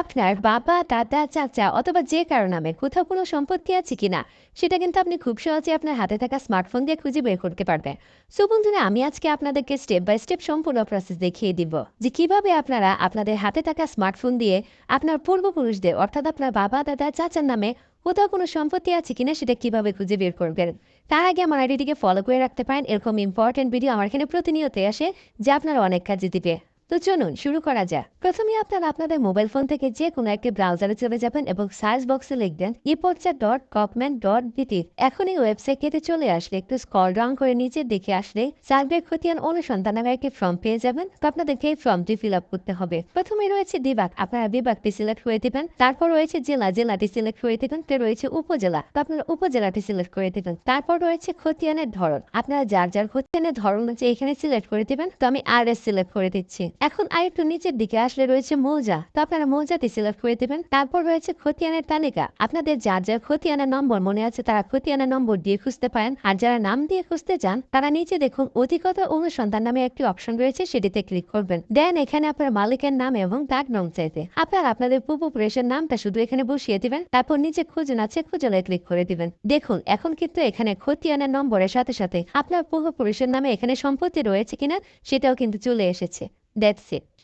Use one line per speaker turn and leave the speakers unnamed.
আপনার বাবা, দাদা, চাচা অথবা যে কারও নামে কোথাও কোনো সম্পত্তি আছে কিনা, সেটা কিন্তু আপনি খুব সহজে আপনার হাতে থাকা স্মার্টফোন দিয়ে খুঁজে বের করতে পারবেন। সো বন্ধুরা, আমি আজকে আপনাদেরকে স্টেপ বাই স্টেপ সম্পূর্ণ প্রসেস দেখিয়ে দিব যে কীভাবে আপনারা আপনাদের হাতে থাকা স্মার্টফোন দিয়ে আপনার পূর্বপুরুষদের, অর্থাৎ আপনার বাবা, দাদা, চাচার নামে কোথাও কোনো সম্পত্তি আছে কিনা, সেটা কীভাবে খুঁজে বের করবেন, তার আগে আমার আইডিটিকে ফলো করে রাখতে পারেন। এরকম ইম্পর্টেন্ট ভিডিও আমার এখানে প্রতিনিয়ত আসে, যা আপনার অনেক কাজে দিবে। তো চলুন, শুরু করা যাক। প্রথমে আপনারা আপনাদের মোবাইল ফোন থেকে যে কোনো একটি ব্রাউজারে চলে যাবেন এবং সার্চ বক্সে লিখবেন ইপোর্চা ডট গভর্নমেন্ট ডট বিটি এখন এই ওয়েবসাইটটিতে চলে আসলে একটু স্কল ডাউন করে নিচের দিকে আসলে সার্ভে খতিয়ান অনুসন্ধান নামে একটি ফর্ম পেয়ে যাবেন। তো আপনাদেরকে এই ফর্মটি ফিল আপ করতে হবে। প্রথমে রয়েছে বিভাগ। আপনারা বিভাগটি সিলেক্ট করে দেবেন। তারপর রয়েছে জেলা। জেলাটি সিলেক্ট করে দেবেন। তো রয়েছে উপজেলা। তো আপনারা উপজেলাটি সিলেক্ট করে দেবেন। তারপর রয়েছে খতিয়ানের ধরন। আপনারা যার যার খতিয়ানের ধরন হচ্ছে এখানে সিলেক্ট করে দেবেন। তো আমি আর এস সিলেক্ট করে দিচ্ছি। এখন আর একটু নিচের দিকে আসলে রয়েছে মৌজা। তো আপনারা মৌজাটি সিলেক্ট করে দেবেন। তারপর রয়েছে খতিয়ানের তালিকা। আপনাদের যার যার খতিয়ানের নম্বর মনে আছে, তারা খতিয়ানের নম্বর দিয়ে খুঁজতে পারেন। আর যারা নাম দিয়ে খুঁজতে চান, তারা নিচে দেখুন অধিকতা অনুসন্ধান নামে একটি অপশন রয়েছে, সেটিতে ক্লিক করবেন। দেন এখানে আপনার মালিকের নাম এবং তার নাম চাইতে। আপনারা আপনাদের পূর্বপুরুষের নামটা শুধু এখানে বসিয়ে দিবেন। তারপর নিচে খুঁজুন আছে, খুঁজলে ক্লিক করে দিবেন। দেখুন, এখন কিন্তু এখানে খতিয়ানের নম্বরের সাথে সাথে আপনার পূর্বপুরুষের নামে এখানে সম্পত্তি রয়েছে কিনা, সেটাও কিন্তু চলে এসেছে। that's it.